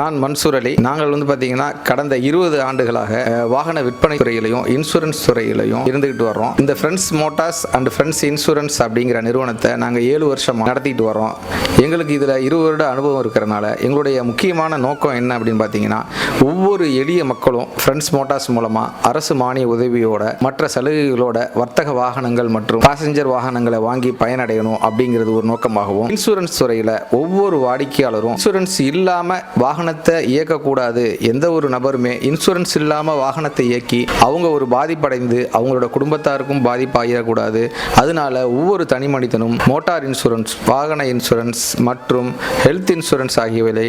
நான் மன்சூர் அலி. நாங்கள் வந்து பார்த்தீங்கன்னா கடந்த இருபது ஆண்டுகளாக வாகன விற்பனை துறையிலையும் இன்சூரன்ஸ் துறையிலையும் இருந்துகிட்டு வர்றோம். இந்த friends motors and friends insurance அப்படிங்கிற நிறுவனத்தை நாங்கள் ஏழு வருஷமாக நடத்திட்டு வரோம் எங்களுக்கு இதில் இருபது வருட அனுபவம் இருக்கிறனால எங்களுடைய முக்கியமான நோக்கம் என்ன அப்படின்னு பார்த்தீங்கன்னா ஒவ்வொரு எளிய மக்களும் ஃப்ரெண்ட்ஸ் மோட்டார்ஸ் மூலமாக அரசு மானிய உதவியோட மற்ற சலுகைகளோட வர்த்தக வாகனங்கள் மற்றும் பாசஞ்சர் வாகனங்களை வாங்கி பயனடையணும் அப்படிங்கிறது ஒரு நோக்கமாகவும் இன்சூரன்ஸ் துறையில் ஒவ்வொரு வாடிக்கையாளரும் இன்சூரன்ஸ் இல்லாமல் வாகனத்தை இயக்கக்கூடாது. எந்த ஒரு நபருமே இன்சூரன்ஸ் இல்லாமல் வாகனத்தை இயக்கி அவங்க ஒரு பாதிப்படைந்து அவங்களோட குடும்பத்தாருக்கும் பாதிப்பாகிடக்கூடாது அதனால ஒவ்வொரு தனி மனிதனும் மோட்டார் இன்சூரன்ஸ் வாகன இன்சூரன்ஸ் மற்றும் ஹெல்த் இன்சூரன்ஸ் ஆகியவை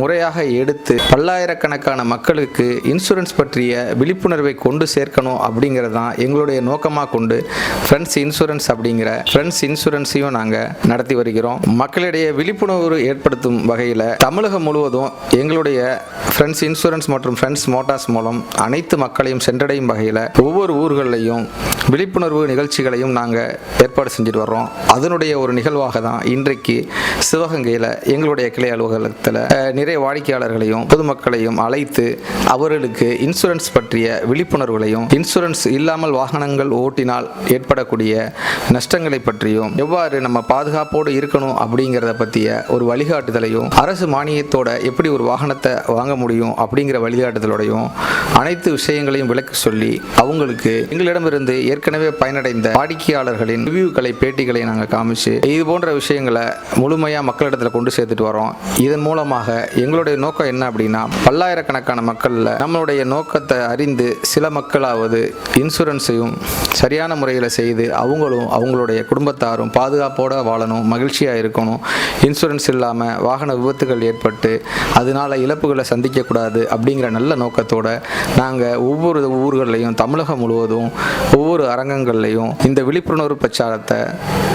முறையாக எடுத்து பல்லாயிரக்கணக்கான மக்களுக்கு இன்சூரன்ஸ் பற்றிய விழிப்புணர்வை கொண்டு சேர்க்கணும் அப்படிங்கிறது தான் எங்களுடைய நோக்கமாக கொண்டு ஃப்ரெண்ட்ஸ் இன்சூரன்ஸ் அப்படிங்கிற ஃப்ரெண்ட்ஸ் இன்சூரன்ஸையும் நாங்கள் நடத்தி வருகிறோம். மக்களிடையே விழிப்புணர்வு ஏற்படுத்தும் வகையில் தமிழகம் முழுவதும் எங்களுடைய ஃப்ரெண்ட்ஸ் இன்சூரன்ஸ் மற்றும் ஃப்ரெண்ட்ஸ் மோட்டார்ஸ் மூலம் அனைத்து மக்களையும் சென்றடையும் வகையில் ஒவ்வொரு ஊர்களையும் விழிப்புணர்வு நிகழ்ச்சிகளையும் நாங்கள் ஏற்பாடு செஞ்சுட்டு வர்றோம். அதனுடைய ஒரு நிகழ்வாக தான் இன்றைக்கு சிவகங்கையில் எங்களுடைய கிளை அலுவலகத்தில் நிறைய வாடிக்கையாளர்களையும் பொதுமக்களையும் அழைத்து அவர்களுக்கு இன்சூரன்ஸ் பற்றிய விழிப்புணர்வுகளையும் இன்சூரன்ஸ் இல்லாமல் வாகனங்கள் ஓட்டினால் ஏற்படக்கூடிய நஷ்டங்களை பற்றியும் எவ்வாறு நம்ம பாதுகாப்போடு இருக்கணும் அப்படிங்கிறத பற்றிய ஒரு வழிகாட்டுதலையும் அரசு மானியத்தோட எப்படி ஒரு வாகனத்தை வாங்க முடியும் அப்படிங்கிற வழிகாட்டுதலோடையும் அனைத்து விஷயங்களையும் விளக்கி சொல்லி அவங்களுக்கு எங்களிடமிருந்து ஏற்கனவே பயனடைந்த வாடிக்கையாளர்களின் ரிவ்யூக்களை பேட்டிகளை நாங்கள் காமிச்சு இது போன்ற விஷயங்களை முழுமையாக மக்களிடத்தில் கொண்டு சேர்த்துட்டு வரோம். இதன் மூலமாக எங்களுடைய நோக்கம் என்ன அப்படின்னா பல்லாயிரக்கணக்கான மக்களில் நம்மளுடைய நோக்கத்தை அறிந்து சில மக்களாவது இன்சூரன்ஸையும் சரியான முறையில் செய்து அவங்களும் அவங்களுடைய குடும்பத்தாரும் பாதுகாப்போட வாழணும் மகிழ்ச்சியாக இருக்கணும். இன்சூரன்ஸ் இல்லாமல் வாகன விபத்துகள் ஏற்பட்டு அது அதனால் இழப்புகளை சந்திக்கக்கூடாது அப்படிங்கிற நல்ல நோக்கத்தோடு நாங்கள் ஒவ்வொரு ஊர்களையும் தமிழகம் முழுவதும் ஒவ்வொரு அரங்கங்கள்லையும் இந்த விழிப்புணர்வு பிரச்சாரத்தை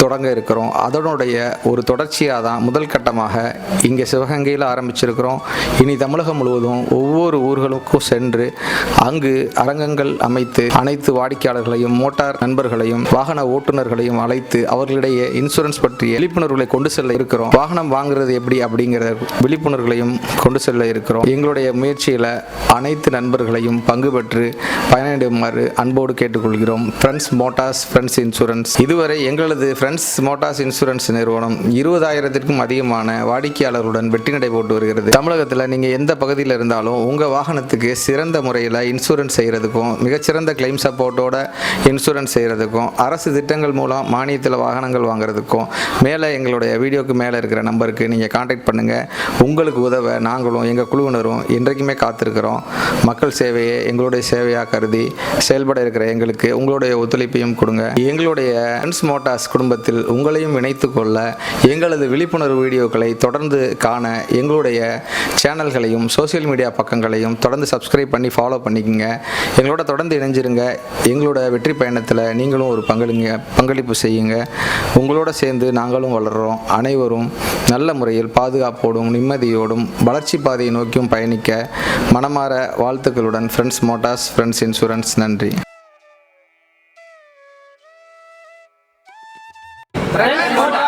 தொடங்க இருக்கிறோம். அதனுடைய ஒரு தொடர்ச்சியாக தான் முதல் கட்டமாக இங்கே சிவகங்கையில் ஆரம்பிச்சிருக்கிறோம். இனி தமிழகம் முழுவதும் ஒவ்வொரு ஊர்களுக்கும் சென்று அங்கு அரங்கங்கள் அமைத்து அனைத்து வாடிக்கையாளர்களையும் மோட்டார் நண்பர்களையும் வாகன ஓட்டுநர்களையும் அழைத்து அவர்களிடையே இன்சூரன்ஸ் பற்றிய விழிப்புணர்வுகளை கொண்டு செல்ல இருக்கிறோம். வாகனம் வாங்குறது எப்படி அப்படிங்கிற விழிப்புணர்வுகளையும் கொண்டு செல்ல இருக்கிறோம். எங்களுடைய முயற்சியில் அனைத்து நண்பர்களையும் பங்கு பெற்று பயனடையுமாறு அன்போடு கேட்டுக்கொள்கிறோம். ஃப்ரெண்ட்ஸ் மோட்டார்ஸ் ஃப்ரெண்ட்ஸ் இன்சூரன்ஸ் இதுவரை எங்களது ஃப்ரெண்ட்ஸ் மோட்டார்ஸ் இன்சூரன்ஸ் நிறுவனம் இருபதாயிரத்திற்கும் அதிகமான வாடிக்கையாளர்களுடன் வெற்றி நடை போட்டு வருகிறது. தமிழகத்தில் நீங்கள் எந்த பகுதியில் இருந்தாலும் உங்கள் வாகனத்துக்கு சிறந்த முறையில் இன்சூரன்ஸ் செய்கிறதுக்கும் மிகச்சிறந்த கிளைம் சப்போர்ட்டோட இன்சூரன்ஸ் செய்கிறதுக்கும் அரசு திட்டங்கள் மூலம் மானியத்தில் வாகனங்கள் வாங்குறதுக்கும் மேலே எங்களுடைய வீடியோக்கு மேலே இருக்கிற நம்பருக்கு நீங்கள் காண்டாக்ட் பண்ணுங்கள் உங்களுக்கு உதவ நான் நாங்களும் எங்கள் குழுவினரும் என்றைக்குமே காத்திருக்கிறோம். மக்கள் சேவையை எங்களுடைய சேவையாக கருதி செயல்பட இருக்கிற எங்களுக்கு உங்களுடைய ஒத்துழைப்பையும் கொடுங்க. எங்களுடைய ஃப்ரெண்ட்ஸ் மோட்டார்ஸ் குடும்பத்தில் உங்களையும் இணைத்து கொள்ள எங்களது விழிப்புணர்வு வீடியோக்களை தொடர்ந்து காண எங்களுடைய சேனல்களையும் சோஷியல் மீடியா பக்கங்களையும் தொடர்ந்து சப்ஸ்கிரைப் பண்ணி ஃபாலோ பண்ணிக்கோங்க. எங்களோட தொடர்ந்து இணைஞ்சிருங்க. எங்களோட வெற்றி பயணத்தில் நீங்களும் ஒரு பங்களிங்க பங்களிப்பு செய்யுங்க. உங்களோட சேர்ந்து நாங்களும் வளர்கிறோம் அனைவரும் நல்ல முறையில் பாதுகாப்போடும் நிம்மதியோடும் வளர்ச்சி வளர்ச்சி பாதையை நோக்கியும் பயணிக்க மனமாற வாழ்த்துக்களுடன் ஃப்ரெண்ட்ஸ் மோட்டார்ஸ் ஃப்ரெண்ட்ஸ் இன்சூரன்ஸ் நன்றி. Friends Motors.